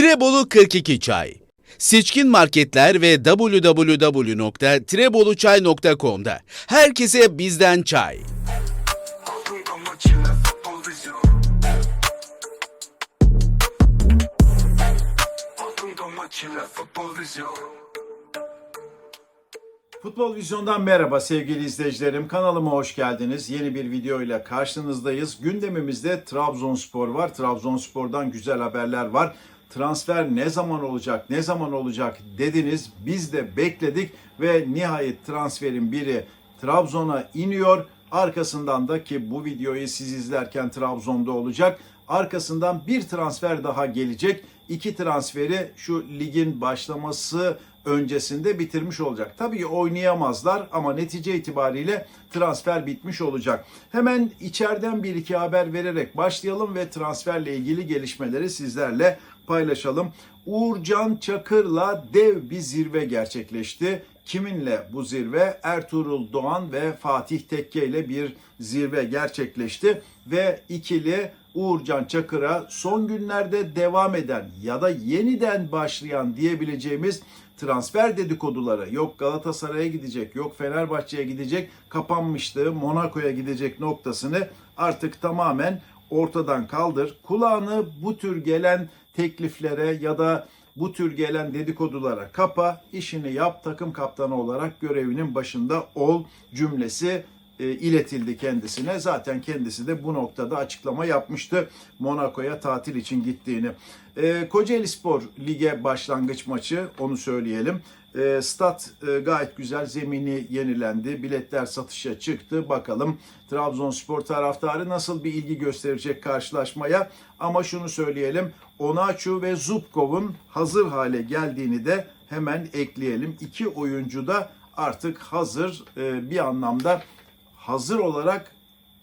Trebolu 42 Çay Seçkin marketler ve www.treboluçay.com'da herkese bizden çay. Futbol Vizyon'dan merhaba sevgili izleyicilerim. Kanalıma hoş geldiniz. Yeni bir video ile karşınızdayız. Gündemimizde Trabzonspor var. Trabzonspor'dan güzel haberler var. Transfer ne zaman olacak, ne zaman olacak dediniz. Biz de bekledik ve nihayet transferin biri Trabzon'a iniyor. Arkasından da ki bu videoyu siz izlerken Trabzon'da olacak. Arkasından bir transfer daha gelecek. İki transferi şu ligin başlaması öncesinde bitirmiş olacak. Tabii oynayamazlar ama netice itibariyle transfer bitmiş olacak. Hemen içeriden bir iki haber vererek başlayalım ve transferle ilgili gelişmeleri sizlerle paylaşalım. Uğurcan Çakır'la dev bir zirve gerçekleşti. Kiminle bu zirve? Ertuğrul Doğan ve Fatih Tekke ile bir zirve gerçekleşti ve ikili Uğurcan Çakır'a son günlerde devam eden ya da yeniden başlayan diyebileceğimiz transfer dedikoduları yok Galatasaray'a gidecek yok Fenerbahçe'ye gidecek kapanmıştı Monaco'ya gidecek noktasını artık tamamen ortadan kaldır. Kulağını bu tür gelen tekliflere ya da bu tür gelen dedikodulara kapa, işini yap, takım kaptanı olarak görevinin başında ol cümlesi iletildi kendisine. Zaten kendisi de bu noktada açıklama yapmıştı Monaco'ya tatil için gittiğini. E, Kocaeli Spor lige başlangıç maçı onu söyleyelim. E, stat e, gayet güzel zemini yenilendi. Biletler satışa çıktı. Bakalım Trabzonspor taraftarı nasıl bir ilgi gösterecek karşılaşmaya. Ama şunu söyleyelim. Onaçu ve Zubkov'un hazır hale geldiğini de hemen ekleyelim. İki oyuncu da artık hazır e, bir anlamda hazır olarak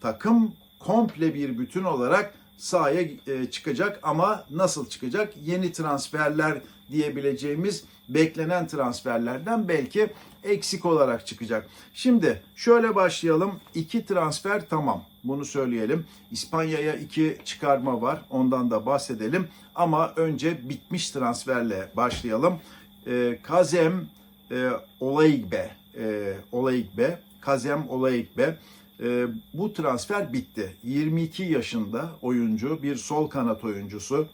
takım komple bir bütün olarak sahaya e, çıkacak ama nasıl çıkacak? Yeni transferler diyebileceğimiz beklenen transferlerden belki eksik olarak çıkacak. Şimdi şöyle başlayalım. İki transfer tamam. Bunu söyleyelim. İspanya'ya iki çıkarma var. Ondan da bahsedelim. Ama önce bitmiş transferle başlayalım. E, Kazem e, Olaigbe, e, Olaigbe, Kazem Olaigbe e, bu transfer bitti. 22 yaşında oyuncu, bir sol kanat oyuncusu.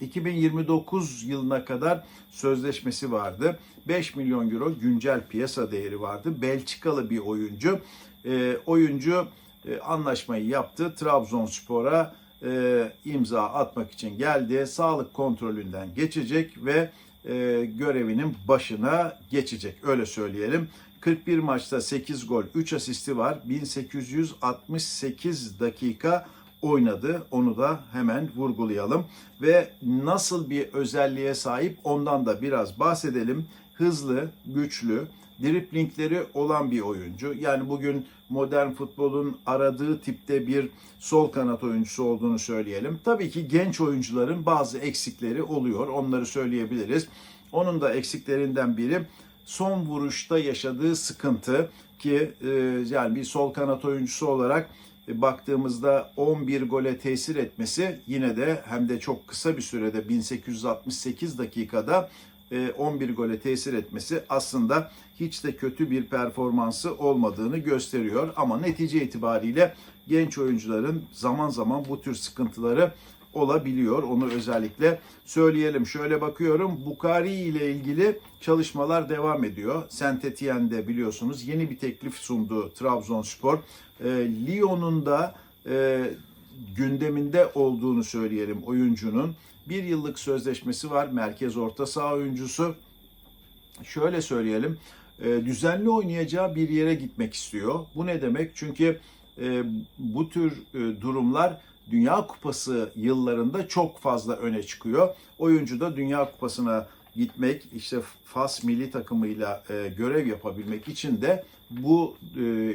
2029 yılına kadar sözleşmesi vardı. 5 milyon euro güncel piyasa değeri vardı. Belçikalı bir oyuncu. E, oyuncu e, anlaşmayı yaptı. Trabzonspor'a e, imza atmak için geldi. Sağlık kontrolünden geçecek ve e, görevinin başına geçecek. Öyle söyleyelim. 41 maçta 8 gol, 3 asisti var. 1868 dakika oynadı. Onu da hemen vurgulayalım. Ve nasıl bir özelliğe sahip ondan da biraz bahsedelim. Hızlı, güçlü, driplingleri olan bir oyuncu. Yani bugün modern futbolun aradığı tipte bir sol kanat oyuncusu olduğunu söyleyelim. Tabii ki genç oyuncuların bazı eksikleri oluyor. Onları söyleyebiliriz. Onun da eksiklerinden biri son vuruşta yaşadığı sıkıntı ki e, yani bir sol kanat oyuncusu olarak e, baktığımızda 11 gole tesir etmesi yine de hem de çok kısa bir sürede 1868 dakikada e, 11 gole tesir etmesi aslında hiç de kötü bir performansı olmadığını gösteriyor. Ama netice itibariyle genç oyuncuların zaman zaman bu tür sıkıntıları olabiliyor. Onu özellikle söyleyelim. Şöyle bakıyorum. Bukari ile ilgili çalışmalar devam ediyor. Saint Etienne'de biliyorsunuz yeni bir teklif sundu Trabzonspor. E, Lyon'un da e, gündeminde olduğunu söyleyelim oyuncunun. Bir yıllık sözleşmesi var. Merkez orta saha oyuncusu. Şöyle söyleyelim. E, düzenli oynayacağı bir yere gitmek istiyor. Bu ne demek? Çünkü e, bu tür e, durumlar Dünya Kupası yıllarında çok fazla öne çıkıyor. Oyuncu da Dünya Kupası'na gitmek, işte Fas milli takımıyla e, görev yapabilmek için de bu e,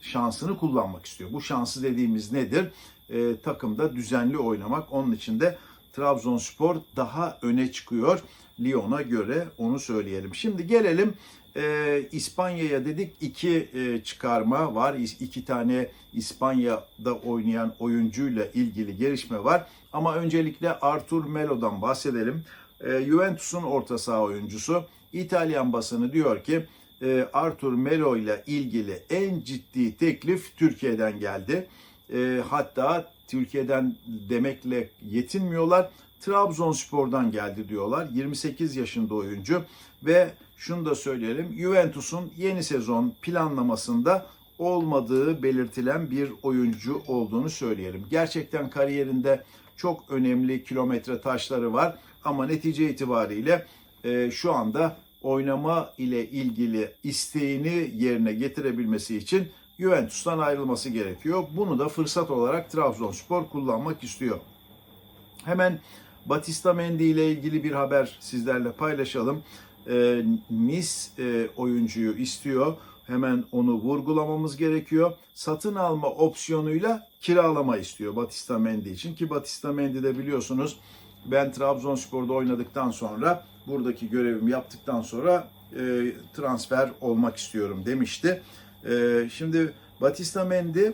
şansını kullanmak istiyor. Bu şansı dediğimiz nedir? E, takımda düzenli oynamak. Onun için de Trabzonspor daha öne çıkıyor Lyon'a göre onu söyleyelim. Şimdi gelelim e, İspanya'ya dedik iki e, çıkarma var. İki tane İspanya'da oynayan oyuncuyla ilgili gelişme var. Ama öncelikle Artur Melo'dan bahsedelim. E, Juventus'un orta saha oyuncusu. İtalyan basını diyor ki e, Artur Melo ile ilgili en ciddi teklif Türkiye'den geldi. E, hatta Türkiye'den demekle yetinmiyorlar. Trabzonspor'dan geldi diyorlar. 28 yaşında oyuncu ve şunu da söyleyelim. Juventus'un yeni sezon planlamasında olmadığı belirtilen bir oyuncu olduğunu söyleyelim. Gerçekten kariyerinde çok önemli kilometre taşları var ama netice itibariyle e, şu anda oynama ile ilgili isteğini yerine getirebilmesi için Juventus'tan ayrılması gerekiyor. Bunu da fırsat olarak Trabzonspor kullanmak istiyor. Hemen Batista Mendy ile ilgili bir haber sizlerle paylaşalım. E, Nice e, oyuncuyu istiyor. Hemen onu vurgulamamız gerekiyor. Satın alma opsiyonuyla kiralama istiyor Batista Mendy için. Ki Batista Mendy de biliyorsunuz ben Trabzonspor'da oynadıktan sonra buradaki görevimi yaptıktan sonra e, transfer olmak istiyorum demişti. E, şimdi Batista Mendy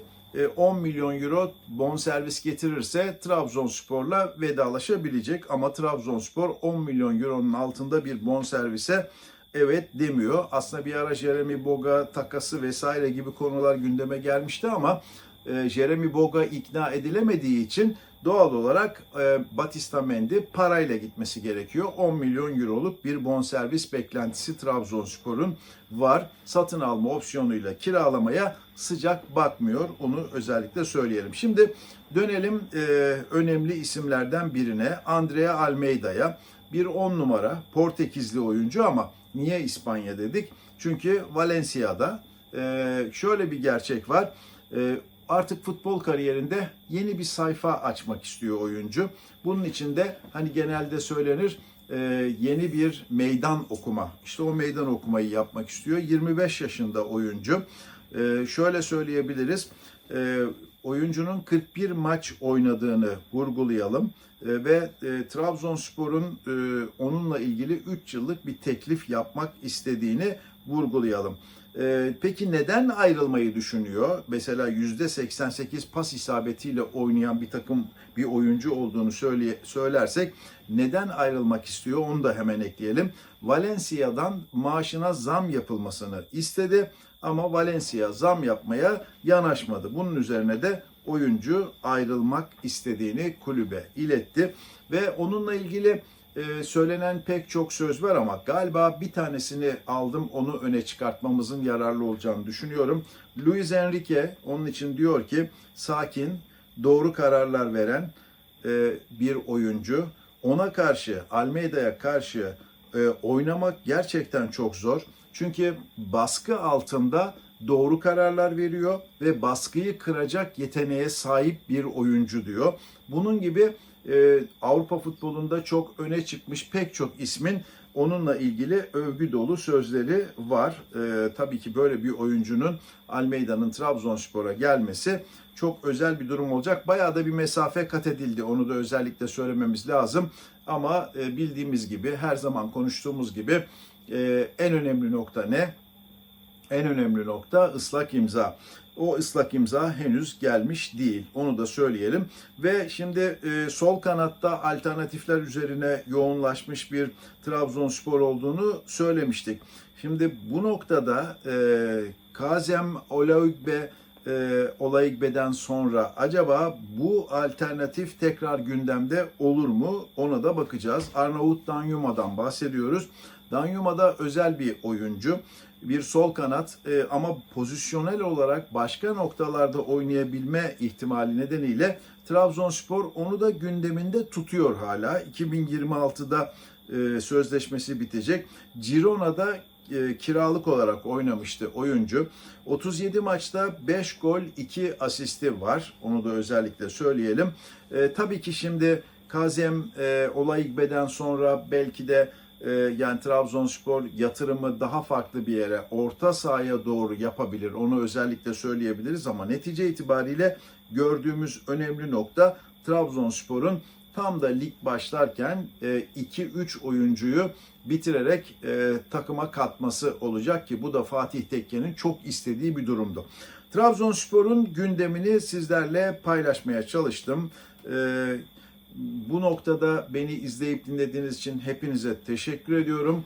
10 milyon euro bonservis getirirse Trabzonspor'la vedalaşabilecek ama Trabzonspor 10 milyon euronun altında bir bonservise evet demiyor. Aslında bir ara Jeremy Boga takası vesaire gibi konular gündeme gelmişti ama e, Jeremy Boga ikna edilemediği için doğal olarak e, Batista Mendy parayla gitmesi gerekiyor. 10 milyon euroluk bir bonservis beklentisi Trabzonspor'un var. Satın alma opsiyonuyla kiralamaya sıcak bakmıyor. Onu özellikle söyleyelim. Şimdi dönelim e, önemli isimlerden birine Andrea Almeida'ya. Bir 10 numara Portekizli oyuncu ama niye İspanya dedik? Çünkü Valencia'da şöyle bir gerçek var. Artık futbol kariyerinde yeni bir sayfa açmak istiyor oyuncu. Bunun için de hani genelde söylenir e, yeni bir meydan okuma. İşte o meydan okumayı yapmak istiyor. 25 yaşında oyuncu. E, şöyle söyleyebiliriz. E, oyuncunun 41 maç oynadığını vurgulayalım ve Trabzonspor'un onunla ilgili 3 yıllık bir teklif yapmak istediğini vurgulayalım. E, peki neden ayrılmayı düşünüyor? Mesela %88 pas isabetiyle oynayan bir takım bir oyuncu olduğunu söyle, söylersek neden ayrılmak istiyor onu da hemen ekleyelim. Valencia'dan maaşına zam yapılmasını istedi ama Valencia zam yapmaya yanaşmadı. Bunun üzerine de oyuncu ayrılmak istediğini kulübe iletti ve onunla ilgili e, söylenen pek çok söz var ama galiba bir tanesini aldım onu öne çıkartmamızın yararlı olacağını düşünüyorum. Luis Enrique onun için diyor ki sakin, doğru kararlar veren e, bir oyuncu. Ona karşı, Almeida'ya karşı e, oynamak gerçekten çok zor. Çünkü baskı altında doğru kararlar veriyor ve baskıyı kıracak yeteneğe sahip bir oyuncu diyor. Bunun gibi e, Avrupa futbolunda çok öne çıkmış pek çok ismin onunla ilgili övgü dolu sözleri var. E, tabii ki böyle bir oyuncunun Almeida'nın Trabzonspor'a gelmesi çok özel bir durum olacak. Bayağı da bir mesafe kat edildi. Onu da özellikle söylememiz lazım. Ama e, bildiğimiz gibi her zaman konuştuğumuz gibi e, en önemli nokta ne? En önemli nokta ıslak imza. O ıslak imza henüz gelmiş değil. Onu da söyleyelim. Ve şimdi e, sol kanatta alternatifler üzerine yoğunlaşmış bir Trabzonspor olduğunu söylemiştik. Şimdi bu noktada e, Kazem Olaügbe e, Olaügbe'den sonra acaba bu alternatif tekrar gündemde olur mu? Ona da bakacağız. Arnavut Danyuma'dan bahsediyoruz. Danyuma da özel bir oyuncu. Bir sol kanat e, ama pozisyonel olarak başka noktalarda oynayabilme ihtimali nedeniyle Trabzonspor onu da gündeminde tutuyor hala. 2026'da e, sözleşmesi bitecek. Girona'da e, kiralık olarak oynamıştı oyuncu. 37 maçta 5 gol 2 asisti var. Onu da özellikle söyleyelim. E, tabii ki şimdi Kazem e, Olayigbe'den sonra belki de e, yani Trabzonspor yatırımı daha farklı bir yere, orta sahaya doğru yapabilir. Onu özellikle söyleyebiliriz ama netice itibariyle gördüğümüz önemli nokta Trabzonspor'un tam da lig başlarken 2-3 oyuncuyu bitirerek e, takıma katması olacak ki bu da Fatih Tekke'nin çok istediği bir durumdu. Trabzonspor'un gündemini sizlerle paylaşmaya çalıştım. E, Bu noktada beni izleyip dinlediğiniz için hepinize teşekkür ediyorum.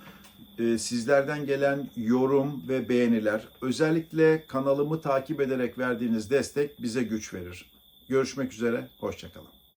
Ee, Sizlerden gelen yorum ve beğeniler, özellikle kanalımı takip ederek verdiğiniz destek bize güç verir. Görüşmek üzere, hoşçakalın.